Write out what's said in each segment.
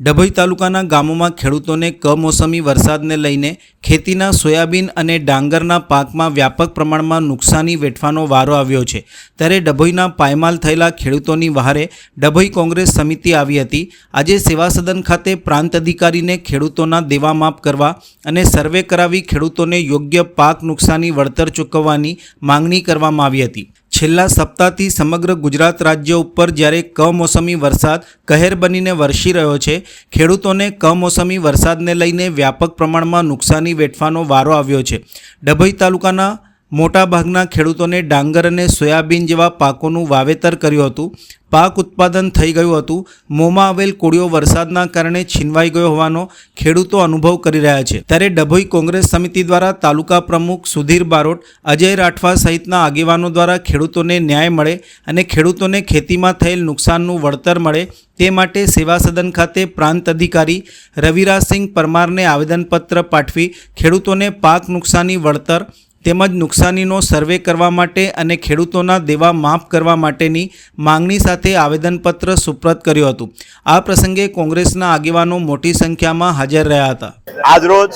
ડભોઈ તાલુકાના ગામોમાં ખેડૂતોને કમોસમી વરસાદને લઈને ખેતીના સોયાબીન અને ડાંગરના પાકમાં વ્યાપક પ્રમાણમાં નુકસાની વેઠવાનો વારો આવ્યો છે. ત્યારે ડભોઈના પાયમાલ થયેલા ખેડૂતોની વહારે ડભોઈ કોંગ્રેસ સમિતિ આવી હતી. આજે સેવા સદન ખાતે પ્રાંત અધિકારીને ખેડૂતોના દેવા માફ કરવા અને સર્વે કરાવી ખેડૂતોને યોગ્ય પાક નુકસાની વળતર ચૂકવવાની માંગણી કરવામાં આવી હતી. છેલ્લા સપ્તાહથી સમગ્ર ગુજરાત રાજ્ય ઉપર જ્યારે કમોસમી વરસાદ કહેર બનીને વરસી રહ્યો છે, ખેડૂતોને કમોસમી વરસાદને લઈને વ્યાપક પ્રમાણમાં નુકસાની વેઠવાનો વારો આવ્યો છે. ડભોઈ તાલુકાના મોટાભાગના ખેડૂતોને ડાંગર અને સોયાબીન જેવા પાકોનું વાવેતર કર્યું હતું. પાક ઉત્પાદન થઈ ગયું હતું. મોંમાં આવેલ કોળિયો વરસાદના કારણે છીનવાઈ ગયો હોવાનો ખેડૂતો અનુભવ કરી રહ્યા છે. ત્યારે ડભોઈ કોંગ્રેસ સમિતિ દ્વારા તાલુકા પ્રમુખ સુધીર બારોટ, અજય રાઠવા સહિતના આગેવાનો દ્વારા ખેડૂતોને ન્યાય મળે અને ખેડૂતોને ખેતીમાં થયેલ નુકસાનનું વળતર મળે તે માટે સેવા સદન ખાતે પ્રાંત અધિકારી રવિરાજસિંહ પરમારને આવેદનપત્ર પાઠવી ખેડૂતોને પાક નુકસાની વળતર તેમજ નુકસાનીનો સર્વે કરવા માટે અને ખેડૂતોના દેવા માફ કરવા માટેની માંગણી સાથે આવેદનપત્ર સુપ્રત કર્યું હતું. આ પ્રસંગે કોંગ્રેસના આગેવાનો મોટી સંખ્યામાં હાજર રહ્યા હતા. આજરોજ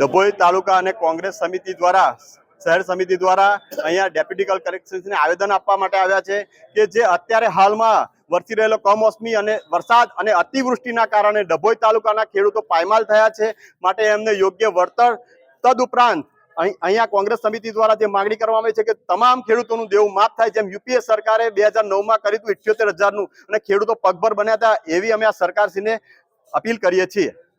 ડભોઈ તાલુકા અને કોંગ્રેસ સમિતિ દ્વારા, શહેર સમિતિ દ્વારા અહીંયા ડેપ્યુટી કલેક્ટરને આવેદન આપવા માટે આવ્યા છે કે જે અત્યારે હાલમાં વરસી રહેલો કમોસમી અને વરસાદ અને અતિવૃષ્ટિના કારણે ડભોઈ તાલુકાના ખેડૂતો પાયમાલ થયા છે. માટે એમને યોગ્ય વળતર, તદુપરાંત અહીં- અહીંયા કોંગ્રેસ સમિતિ દ્વારા જે માંગણી કરવામાં આવી છે કે તમામ ખેડૂતોનું દેવું માફ થાય, જેમ યુપીએ સરકારે બે હજાર નવમાં કર્યું હતું, ઇઠ્યોતેર હજારનું, અને ખેડૂતો પગભર બન્યા હતા, એવી અમે આ સરકારશ્રીને અપીલ કરીએ છીએ.